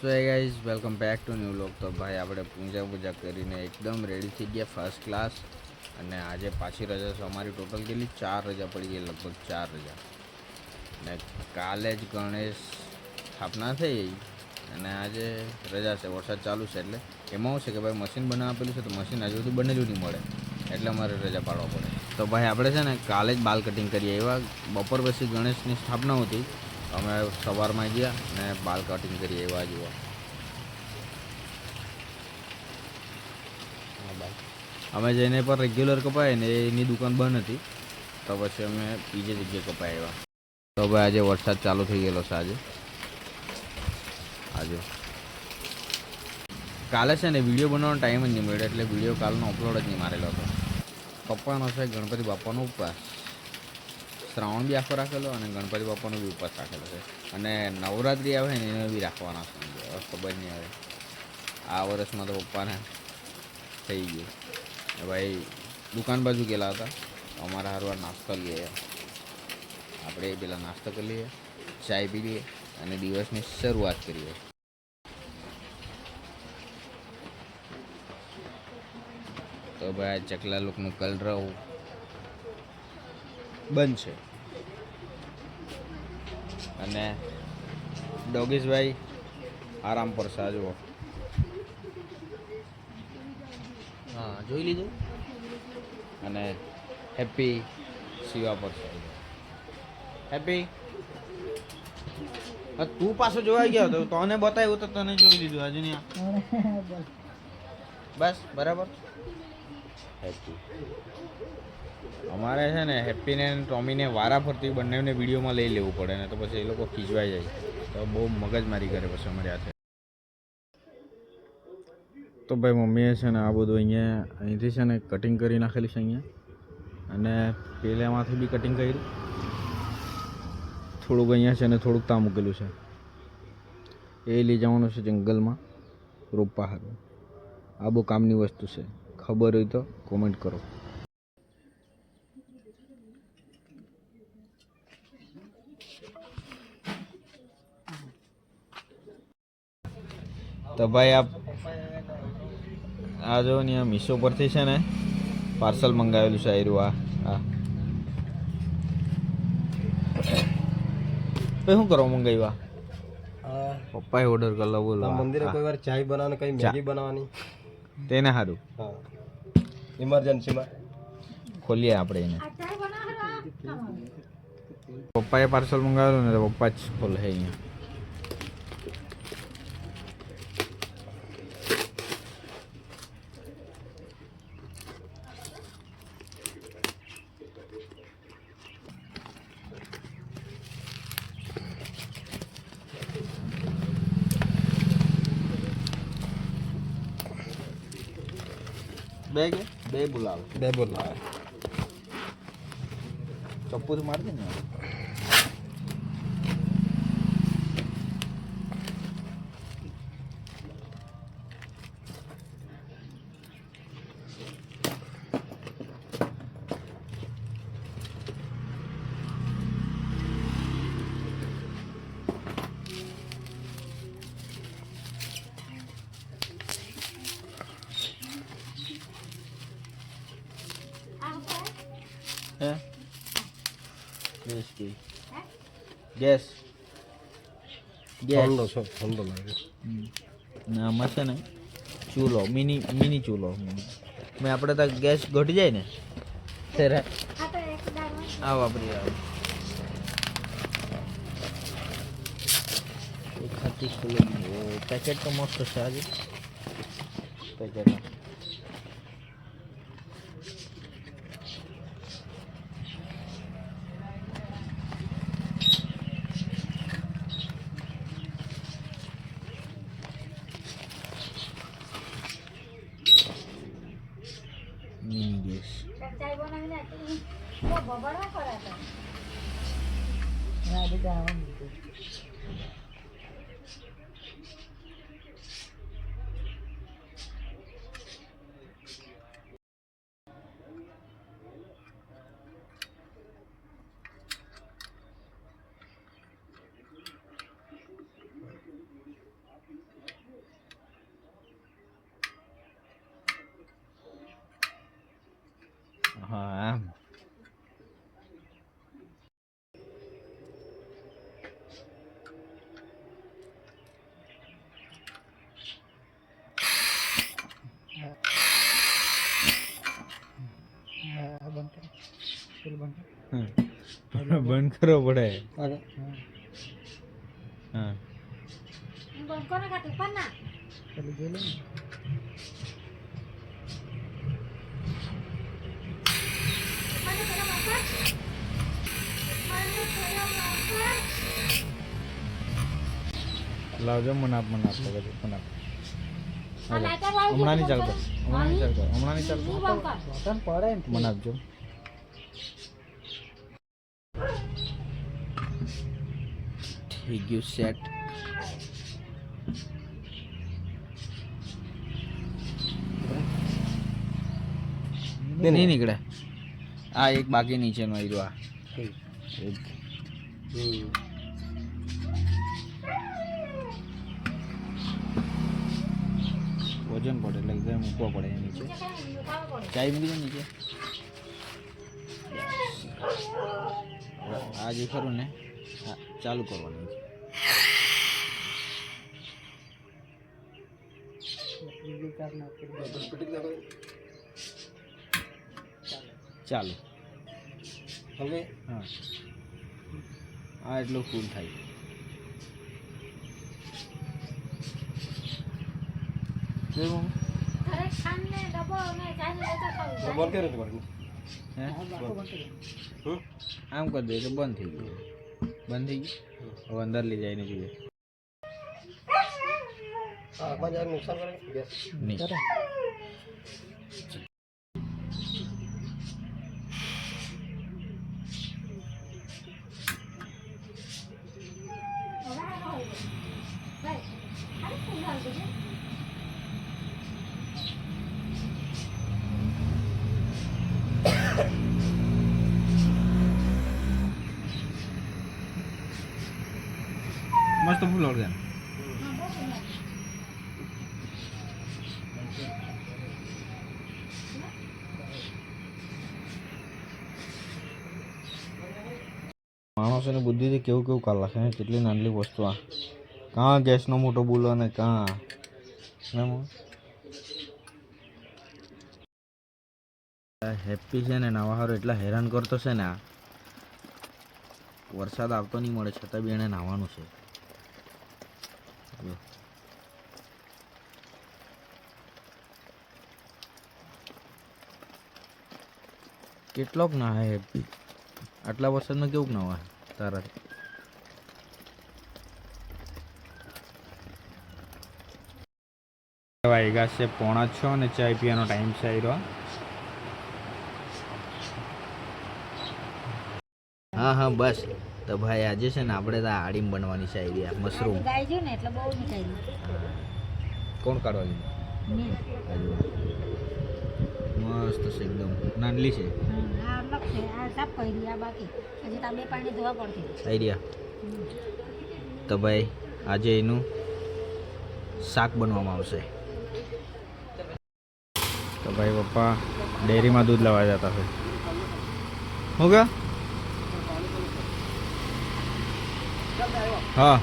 So hey guys welcome back to new look તો ભાઈ, આપણે પૂજા પૂજા કરીને એકદમ રેડી થઈ ગયા ફર્સ્ટ ક્લાસ અને આજે પાછી રજા છે. અમારી ટોટલ કેટલી? ચાર રજા પડી ગઈ, લગભગ ચાર રજા. ને કાલે જ ગણેશ સ્થાપના થઈ. અને આજે રજા છે, વરસાદ ચાલુ છે એટલે એમાં શું છે કે ભાઈ મશીન બનાવવા આપેલું છે તો મશીન હજુ બધું બનેલું નહીં મળે. એટલે અમારે રજા પાડવા પડે. તો ભાઈ આપણે છે ને કાલે જ બાલ કટિંગ કરીએ એવા બપોર પછી ગણેશની સ્થાપના હતી. અમે સવારમાં ગયા અને બાલ કટિંગ કરીએ એવા જેવા. અમે જઈને પણ રેગ્યુલર કપાય ને એની દુકાન બંધ હતી. તો પછી અમે બીજી જગ્યાએ કપાય આવ્યા તો ભાઈ આજે વરસાદ ચાલુ થઈ ગયેલો છે આજે. આજે. કાલે છે ને વીડિયો બનાવવાનો ટાઈમ જ નહીં મળ્યો, એટલે વીડિયો કાલનો અપલોડ જ નહીં મારેલો હતો. પપ્પાનો છે ગણપતિ બાપાનો ઉપવાસ. શ્રાવણ બી આખો રાખેલો અને ગણપતિ બાપાનો બી ઉપવાસ રાખેલો છે. અને નવરાત્રિ આવે ને એને બી રાખવાના છે. ખબર નહીં આવે આ વર્ષમાં તો પપ્પાને થઈ ગયું. ભાઈ, દુકાન બાજુ ગયેલા હતા. અમારા હારવાર નાસ્તો લઈએ. આપણે પેલા નાસ્તો કરી લઈએ, ચાય પી લઈએ. અને દિવસની શરૂઆત કરીએ. તો ભાઈ આ ચકલા લોકનું કલરવ બંધ છે અને ડોગીસભાઈ આરામ પર સાજવો હા જોઈ લીધું? અને હેપી શિવા પર. સાજો હેપી? તું પાછો જોવાઈ ગયો તો તને બતાવ્યું તો તને જોઈ લીધું, હજુ નહીં બસ, બરાબર. અમારે છે ને હેપીને ટોમીને વારા ફરતી બંનેને વિડીયોમાં લઈ લેવું પડે ને તો પછી એ લોકો ખીચવાઈ જાય. તો બહુ મગજમારી કરે પછી અમારે હાથે. તો ભાઈ મમ્મીએ છે ને આ બધું અહીંયા અહીંથી છે ને કટિંગ કરી નાખેલી છે અહીંયા. અને પેલામાંથી બી કટિંગ કર્યું. થોડુંક અહીંયા છે ને થોડુંક ત્યાં મૂકેલું છે. એ લઈ જવાનું છે જંગલમાં રોપવા હારું આ બહુ કામની વસ્તુ છે. ખબર હોય તો કોમેન્ટ કરો. તો ભાઈ આપ આ જો ને મીશો પરથી છે ને, પાર્સલ મંગાવેલું છે આયરું આ આ. ભાઈ શું કરવા મંગાવ્યા? પપ્પાએ ઓર્ડર કરલો બોલો. મંદિરે કોઈ વાર ચાય બનાવવાની કઈ. મેગી બનાવવાની? તેને સારું હા. ઇમરજન્સીમાં ખોલીએ આપણે એને. પપ્પાએ પાર્સલ મંગાવેલું ને પપ્પા જ ખોલે અહીંયા. બે કે? બે બોલાવે. બે બોલાવે. ચપ્પુ તો મારી દે ને. હે? ગેસ ગેસ ઠંડો છો ઠંડો લાગે. ને આમાં છે ને ચૂલો મિની મિની ચૂલો મેં આપણે તો ગેસ ઘટી જાય ને ત્યારે આ વાપરી આવે. ખાતી ખુલ્લી પેકેટ તો મસ્ત છે આજે. Packet Down. બંધ. કરવો પડે. અરે. હા. બંધ કોને ખાતું પણ ના. મને પેલા બાપા. લાવજો મને આપ મને આપ પછી મને આપ. હમણાં નહીં ચાલતો. હમણાં નહીં ચાલતો. હમણાં નહીં ચાલતો બંધ કર. મને આપજો. થઈ ગયું સેટ નહીં નીકળે. આ એક બાકી નીચેનો આવ્યો આ. વજન પડે એટલે મૂકવા પડે નીચે. ચાઈ મૂકી દો નીચે. આ જે ખરું ને ચાલુ કરવાનું. છે ચાલુ. હવે? હા. આ એટલું ફૂલ થાય. કેવું ઘરે ખાંડને આમ કરી દે તો બંધ થઈ ગયું. બંધ થઈ ગયું? હવે અંદર લઈ જઈને જોઈએ હા પાંચ હજાર નુકસાન કરે ગેસ નહીં હવે આ ખાવું છે. ભાઈ, આ શું લાવજો છે? મસ્ત ફૂલ ઓર્ગન. માણસોની બુદ્ધિથી કેવું કેવું નાખે હે કેટલી નાની વસ્તુ આ. કાં ગેસનો મોટો બોલો ને કાં. હેપી છે ને, નવાહારો એટલા હેરાન કરતો છે ને આ. વરસાદ આવતો નહીં મળે, છતાં બી એને નાહવાનું છે. કેટલોક નાહે હેપી. આટલા વરસાદમાં કેવું નાવા તારા? વાગ્યા છે, પોણા છ અને ચાય પીવાનો ટાઈમ છે આવ્યો હા હા બસ. તો ભાઈ આજે છે ને આપણે તો આડીમ બનવાની છે આઈડિયા મશરૂમ. ગાય છે ને એટલે બહુ નીકળી કોણ કાઢવા ગયું મસ્ત છે એકદમ. નાનલી છે? આઈડિયા તો ભાઈ આજે એનું શાક બનવામાં આવશે. તો ભાઈ પપ્પા ડેરીમાં દૂધ લેવા જતા છે હું ગયા? હા